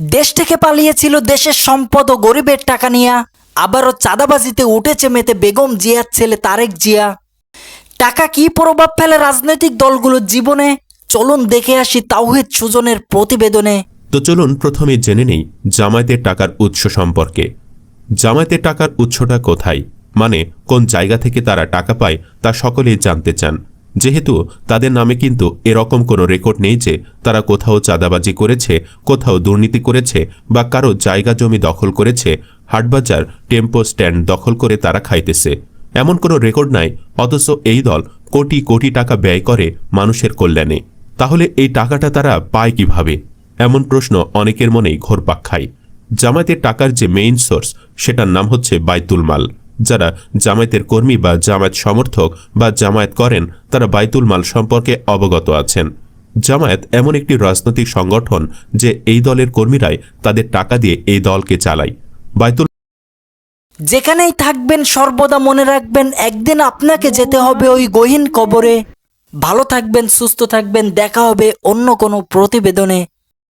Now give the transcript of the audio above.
দেশ থেকে পালিয়েছিল দেশের সম্পদ ও গরিবের টাকা নিয়া। আবারও চাঁদাবাজিতে উঠেছে মেতে বেগম জিয়ার ছেলে তারেক জিয়া। টাকা কি প্রভাব ফেলে রাজনৈতিক দলগুলোর জীবনে? চলুন দেখে আসি তাওহিদ সুজনের প্রতিবেদনে। তো চলুন প্রথমে জেনে নেই জামায়াতের টাকার উৎস সম্পর্কে। জামায়াতের টাকার উৎসটা কোথায়? মানে কোন জায়গা থেকে তারা টাকা পায় তা সকলেই জানতে চান। যেহেতু তাদের নামে কিন্তু এরকম কোনো রেকর্ড নেই যে তারা কোথাও চাঁদাবাজি করেছে, কোথাও দুর্নীতি করেছে বা কারও জায়গা জমি দখল করেছে, হাটবাজার, টেম্পো স্ট্যান্ড দখল করে তারা খাইতেছে। এমন কোনো রেকর্ড নাই, অথচ এই দল কোটি কোটি টাকা ব্যয় করে মানুষের কল্যাণে। তাহলে এই টাকাটা তারা পায় কীভাবে? এমন প্রশ্ন অনেকের মনেই ঘোরপাক খায়। জামায়াতের টাকার যে মেইন সোর্স সেটার নাম হচ্ছে বাইতুল মাল। যারা জামায়াতের কর্মী বা জামায়াত সমর্থক বা জামায়াত করেন, তারা বাইতুল মাল সম্পর্কে অবগত আছেন। জামায়াত এমন একটি রাজনৈতিক সংগঠন যে এই দলের কর্মীরাই তাদের টাকা দিয়ে এই দলকে চালায়। বাইতুল যেখানেই থাকবেন, সর্বদা মনে রাখবেন, একদিন আপনাকে যেতে হবে ওই গহীন কবরে। ভালো থাকবেন, সুস্থ থাকবেন, দেখা হবে অন্য কোনো প্রতিবেদনে।